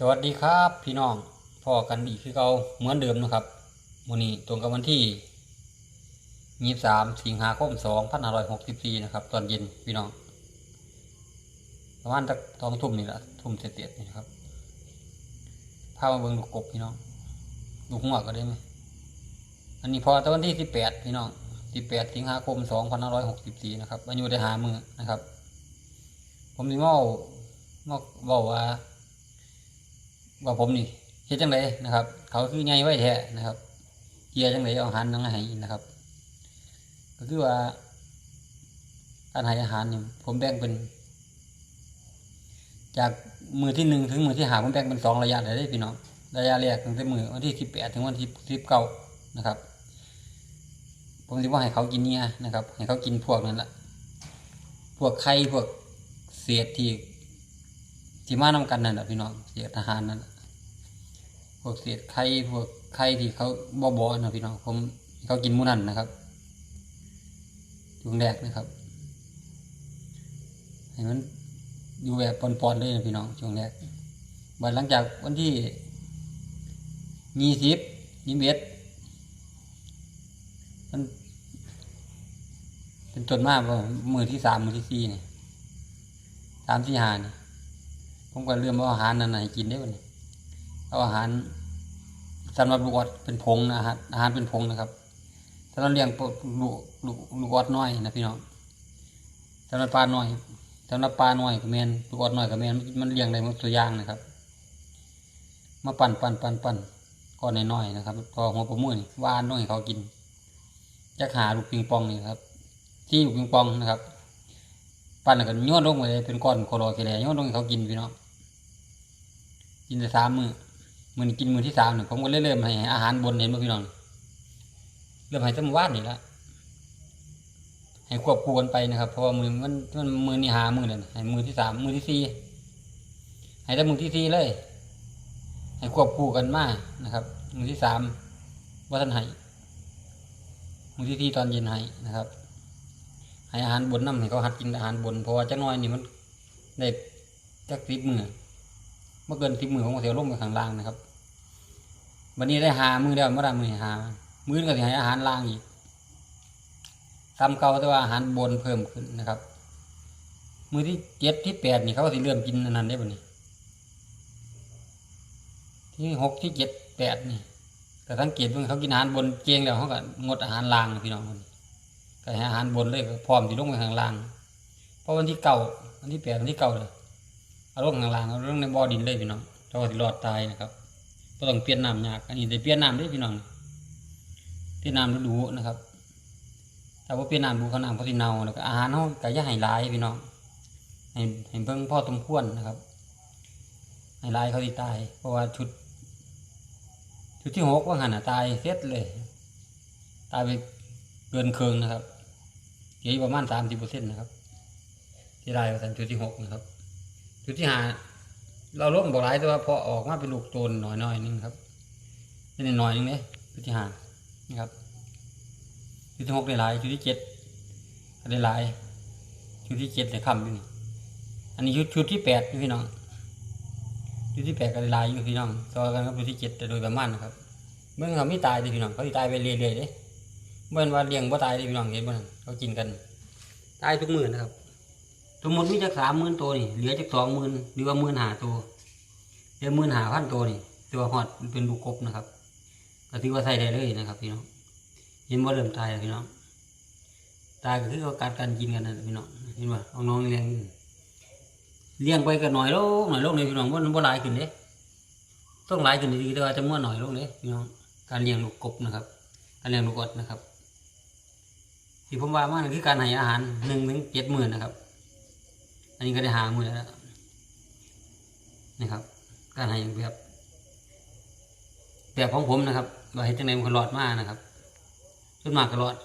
สวัสดีครับพี่น้องพ่อกันอีกคือเก่าเหมือนเดิมนะครับวันนี้ตรงกับวันที่ยี่สามสิงหาคมสองพันห้าร้อยหกสิบสี่นะครับ ตอนเย็นพี่น้องประมาณสักสองทุ่มนี่แหละทุ่มเศษๆนี่นะครับพามาเบิ่งลูกกบพี่น้องลูกหัวก็ได้ไหมอันนี้พอตอนวันที่สิบแปดพี่น้องสิบแปดสิงหาคมสองพันห้าร้อยหกสิบสี่นะครับอายุได้หามือนะครับ ผมนี่เมาเมาบอกว่า ว่าผมนี่เฮ็ดจังไดนะครับ เขาคือไงไว้แท้นะครับเกียจังไดเอาอาหารนั่งให้นะครับ ก็คือว่าการให้อาหารนี่ผมแบ่งเป็น จากมือที่หนึ่งถึงมือที่หาผมแบ่งเป็นสองระยะเลยเด้พี่น้องระยะแรกตั้งแต่มือวันที่สิบแปดถึงวันที่สิบเก้านะครับ ผมสิว่าให้เขากินเนี่ยนะครับ ให้เขากินพวกนั้นละพวกไข่พวกเศษที่ ที่มานำกันนั่นแหละพี่น้องเศษอาหารนั่นพวกเศษไข่พวกไข่ที่เขาบ่บ่นะพี่น้องผมเขากินมูนั่นนะครับช่วงแรกนะครับให้มันอยู่แบบปอนๆเลยนะพี่น้องช่วงแรกบัดหลังจากวันที่ยี่สิบยี่สิบเอ็ดมันเป็นต้นมากว่ามือที่สามมือที่สี่เนี่ยสามที่หานี่ ผมก็เริ่มเอาอาหารนั่นให้กินได้บ่นี่เอาอาหารสำหรับลูกออดเป็นผงนะฮะอาหารเป็นผงนะครับถ้าเราเลี้ยงลูกลูกลูกออดน้อยนะพี่น้องสำหรับปลาน้อยสำหรับปลาน้อยก็แมนลูกออดน้อยก็แมนมันเลี้ยงได้หมดตัวอย่างนะครับ มาปั่นปั่นปั่นปั่นก้อนน้อยๆนะครับพอหัวประมือนี่วานต้องให้เขากินจะหาลูกปิงปองนี่ครับ ที่ลูกปิงปองนะครับ ปั้นกันโยนลงไปเลยเป็นก้อนโคโลเคแลโยนลงให้เขากินพี่น้อง กินแต่สามมือมือนกินมือที่สามเนี่ยผมก็เลยเริ่มให้อาหารบนเห็นไหมพี่น้องเริ่มให้จำวาดนี่ละให้ควบคู่กันไปนะครับ เพราะว่ามือมันมันมือนี่หามือเลยให้มือที่สามมือที่สี่ให้แต่มือที่สี่เลย ให้ควบคู่กันมานะครับ มือที่สามว่าท่านให้มือที่ที่ตอนเย็นให้นะครับ ให้อาหารบนน้ำให้เขาหัดกินอาหารบนเพราะว่าจักหน้อยนี่มันได้จักสิบมือ เมื่อเกินสิบมือของเสียวลงไปข้างล่างนะครับ วันนี้ได้หามือเดียวเมื่อไรมือหา มือก็จะให้อาหารล่างอีกตามเก่าแต่ว่าอาหารบนเพิ่มขึ้นนะครับ มือที่เจ็ดที่แปดนี่เขาก็สิเริ่มกินอันนั้นได้บ่นี่ที่หกที่เจ็ดแปดนี่แต่สังเกตว่าเขากินอาหารบนเกียงแล้วเขาก็งดอาหารล่างพี่น้องคนก็ให้อาหารบนเลยก็พร้อมที่ลงไปข้างล่าง เพราะวันที่เก่าวันที่แปดวันที่เก่าเลย อาลงข้างล่างเอาลงในบ่อดินเลยพี่น้องเจ้าก็สิรอดตายนะครับก็ต้องเปลี่ยนน้ำยากอันนี้ได้เปลี่ยนน้ำได้พี่น้องเปลี่ยนน้ำฤดูนะครับแต่ว่าเปลี่ยนน้ำดูเขาน้ำเขาสิเน่าแล้วก็อาหารเขาก็อย่าให้ลายพี่น้องให้ให้เพิ่งพ่อสมควรนะครับให้ลายเขาสิตาย เพราะว่าชุดชุดที่หกว่าหันอะตายเสร็จเลย ตายไปเกินเคืองนะครับเหลือยู่ประมาณสามสิบเปอร์เซ็นต์นะครับที่ได้ประสันชุดที่หกนะครับ ชุดที่ห้าเราล้มบอกหลายแต่ว่าพอออกมาเป็นลูกโตนหน่อยหน่อยนึงครับนี่หน่อยนึงเนี่ยชุดที่ห้านะครับชุดที่หกได้หลายชุดที่เจ็ดก็ได้หลายชุดที่เจ็ดได้คำอยู่นี่อันนี้ชุดชุดที่แปดพี่น้องอยู่ที่แปดกันลายอยู่พี่น้องต่อกันครับอยู่ที่เจ็ดแต่โดยประมาณนะครับเมื่อเขาไม่ตายดิพี่น้องเขาตายไปเรื่อยๆเด้เมื่อว่าเลี้ยงบ่ตายดิพี่น้องเห็นบ่นั่นเขากินกันตายทุกมื้อนะครับ สมมติมีจักสามหมื่นตัวนี่เหลือจักสองหมื่นหรือว่าหมื่นหาตัวเหลือหมื่นหาพันตัวนี่ตัวหอดเป็นลูกบนะครับก็ถือว่าใส่ได้เลยนะครับ พี่น้องเห็นว่าเริ่มตายแล้วพี่น้องตายก็คือาการการกินกันนะพี่น้องเห็นว่าเอาน้องเลี้ยงเลี้ยงไปก็หน่อยลงหน่อยลงเลยพี่น้องว่ามันบ่หลายขึ้นเด้ต้องหลายขึ้นดีแต่ว่าจะมั่วหน่อยลงเด้พี่น้องการเลี้ยงลูกกบนะครับการเลี้ยงลูกอดนะครับที่ผมว่ามาคือการให้อาหารหนึ่งถึงเจ็ดหมื่นนะครับ อันนี้ก็ได้หามื่นแล้วนะครับ การให้แบบ แบบของผมนะครับว่าเห็นจังไหนมันก็รอดมากนะครับส่วนมากก็รอด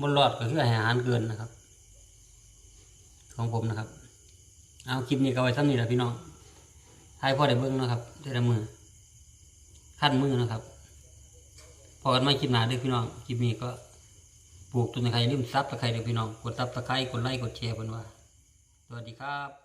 บนรอดก็คืออาหารเกินนะครับ ของผมนะครับ เอาคลิปนี้ก็ไว้ซ้ำนี่แหละพี่น้องให้พ่อได้เบิ้งนะครับได้ละมือขั้นมือนะครับ พอกันไม่คลิปหนาด้วยพี่น้องคลิปนี้ก็ปลูกต้นตะไคร้ลืมซับตะไคร้เด้อพี่น้อง กดซับตะไคร้กดไลค์กดแชร์เพิ่นว่า สวัสดีครับ